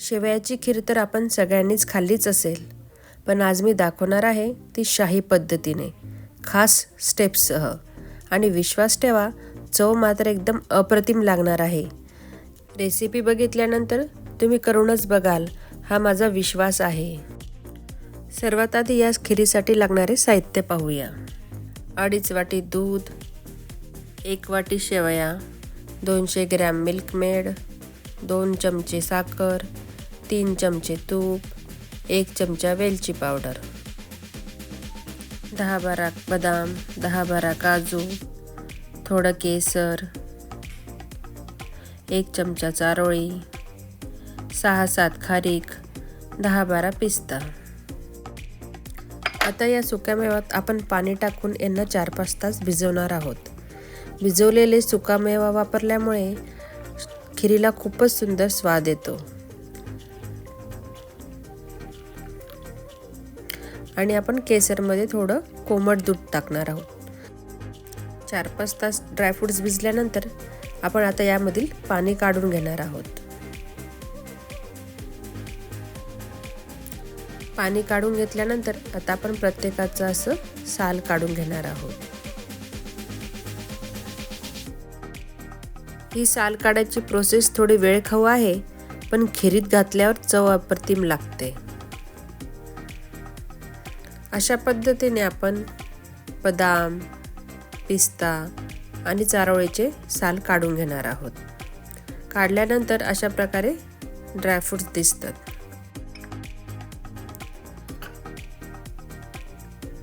शेवयाची खीर तर आपण सगळ्यांनीच खाल्लीच असेल. पण आज मी दाखवणार आहे ती शाही पद्धतीने खास स्टेप्ससह. आणि विश्वास ठेवा चव मात्र एकदम अप्रतिम लागणार आहे. रेसिपी बघितल्यानंतर तुम्ही करूनच बघाल हा माझा विश्वास आहे. सर्वात आधी या खिरीसाठी लागणारे साहित्य पाहूया. अडीच वाटी दूध एक वाटी शेवया दोनशे ग्रॅम मिल्कमेड दोन चमचे साखर तीन चमचे तूप एक चमचा वेलची पावडर दहा बारा बदाम दहा बारा काजू थोडं केसर एक चमचा चारोळी सहा सात खारीक दहा बारा पिस्ता. आता या सुक्या मेव्यात आपण पाणी टाकून यांना चार पाच तास भिजवणार आहोत. भिजवलेले सुकामेवा वापरल्यामुळे खिरीला खूपच सुंदर स्वाद येतो. आणि आपण केसरमध्ये थोडं कोमट दूध टाकणार आहोत. चार पाच तास ड्रायफ्रूट्स भिजल्यानंतर आपण आता यामधील पाणी काढून घेणार आहोत. पाणी काढून घेतल्यानंतर आता आपण प्रत्येकाचं असं साल काढून घेणार आहोत. ही साल काढायची प्रोसेस थोडी वेळ खाऊ आहे पण खिरीत घातल्यावर चव अप्रतिम लागते. अशा पद्धतीने आपण बदाम पिस्ता आणि चारोळीचे साल काढून घेणार आहोत. काढल्यानंतर अशा प्रकारे ड्रायफ्रूट्स दिसतात.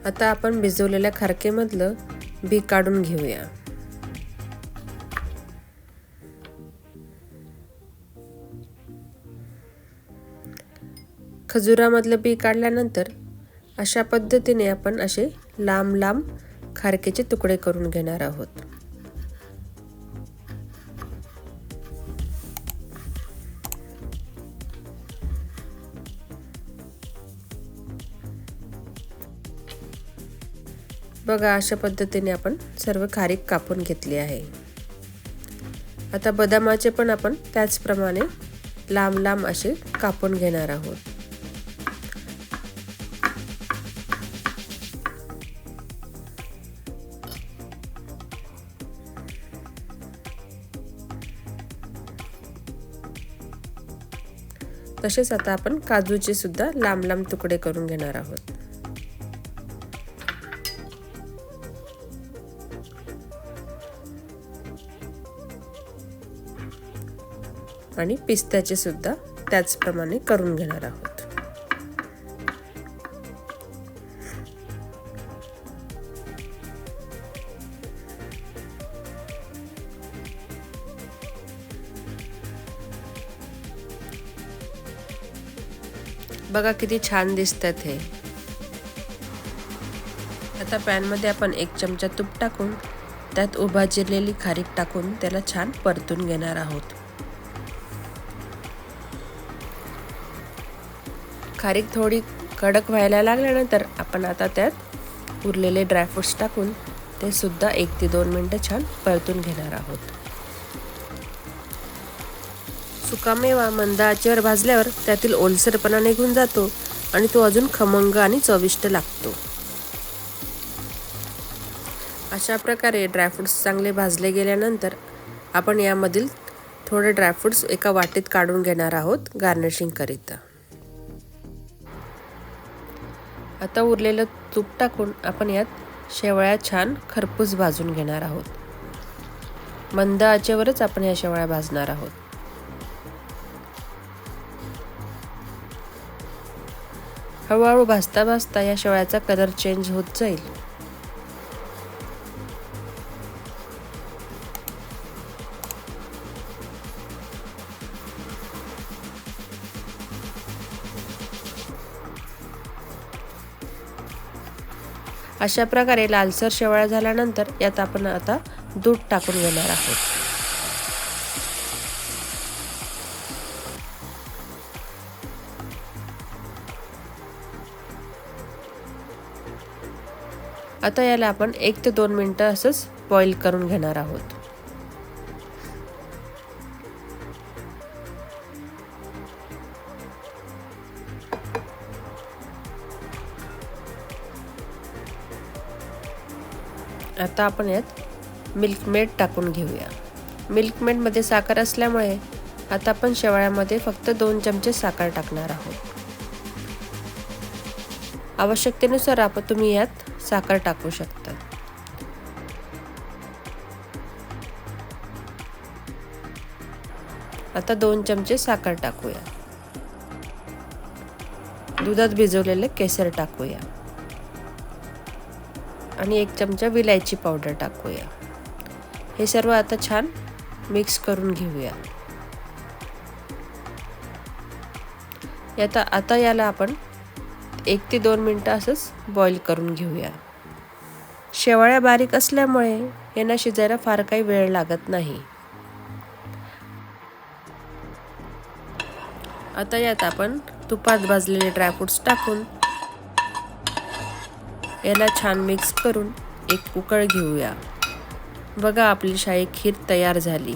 आता आपण भिजवलेल्या खारकेमधलं बी काढून घेऊया. खजुरामधलं बी काढल्यानंतर अशा पद्धतीने आपण असे लांब लांब खारकेचे तुकडे करून घेणार आहोत. बघा अशा पद्धतीने आपण सर्व खारीक कापून घेतली आहे. आता बदामाचे पण आपण त्याचप्रमाणे लांब लांब असे कापून घेणार आहोत. तसेच आता आपण काजूचे सुद्धा लांब लांब तुकडे करून घेणार आहोत. आणि पिस्त्याचे सुद्धा त्याचप्रमाणे करून घेणार आहोत. बघा किती छान दिसतात हे. आता पॅनमध्ये आपण एक चमचा तूप टाकून त्यात उभा चिरलेली खारीक टाकून त्याला छान परतून घेणार आहोत. खारीक थोडी कडक व्हायला लागल्यानंतर आपण आता त्यात उरलेले ड्रायफ्रुट्स टाकून ते सुद्धा एक ते दोन मिनटं छान परतून घेणार आहोत. सुकामेवा मंद आचेवर भाजल्यावर त्यातील ओलसरपणा निघून जातो आणि तो अजून खमंग आणि चविष्ट लागतो. अशा प्रकारे ड्रायफ्रुट्स चांगले भाजले गेल्यानंतर आपण यामधील थोडे ड्रायफ्रुट्स एका वाटीत काढून घेणार आहोत गार्निशिंगकरिता आता उरलेलं तूप टाकून आपण यात शेवळ्या छान खरपूस भाजून घेणार आहोत. मंद आचेवरच आपण या शेवळ्या भाजणार आहोत. हळूहळू भाजता भाजता या शेवळ्याचा कलर चेंज होत जाईल. अशा प्रकारे लालसर शेवळ्या झाल्यानंतर यात आपण आता दूध टाकून घेणार आहोत. आता याला आपण एक ते दोन मिनटं असंच बॉईल करून घेणार आहोत. आता आपण यात मिल्कमेड टाकून घेऊया. मिल्कमेडमध्ये साखर असल्यामुळे आता आपण शेवाळ्यामध्ये फक्त दोन चमचे साखर टाकणार आहोत. आवश्यकतेनुसार आपण तुम्ही यात साखर टाकू शकता. आता दोन चमचे साखर टाकूया. दुधात भिजवलेले केसर टाकूया. आणि एक चमचा विलायची पावडर टाकूया. हे सर्व आता छान मिक्स करून घेऊया. आता आता याला आपण एक ते दोन मिनटं असंच बॉईल करून घेऊया. शेवाळ्या बारीक असल्यामुळे यांना शिजायला फार काही वेळ लागत नाही. आता यात आपण तुपात भाजलेले ड्रायफ्रुट्स टाकून याला छान मिक्स करून एक उकळ घेऊया. बघा आपली शाही खीर तयार झाली.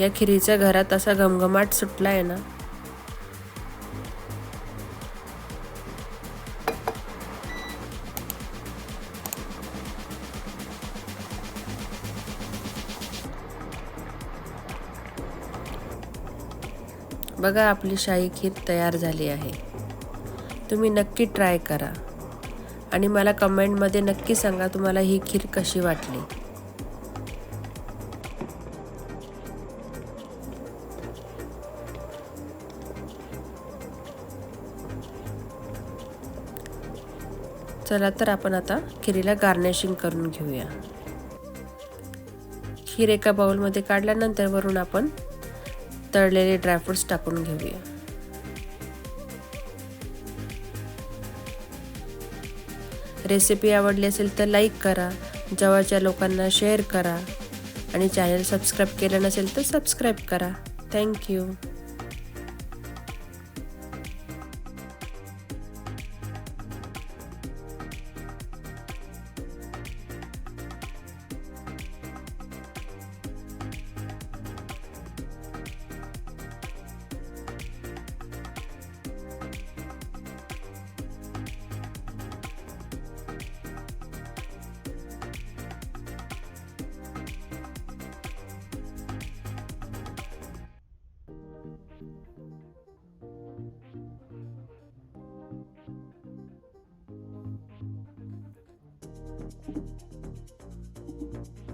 या खिरीच्या घरात असा घमघमाट सुटला आहे ना. बघा आपली शाही खीर तयार झाली आहे. तुम्ही नक्की ट्राय करा. आणि मला कमेंटमध्ये नक्की सांगा तुम्हाला ही खीर कशी वाटली. चला तर आपण आता खिरीला गार्निशिंग करून घेऊया. खीर एका बाउलमध्ये काढल्यानंतर वरून आपण तळलेले ड्रायफ्रुट्स टाकून घेऊया. रेसिपी आवडली असेल तर लाईक करा जवळच्या लोकांना शेअर करा आणि चॅनल सबस्क्राईब केलं नसेल तर सबस्क्राईब करा. थँक्यू フフフ。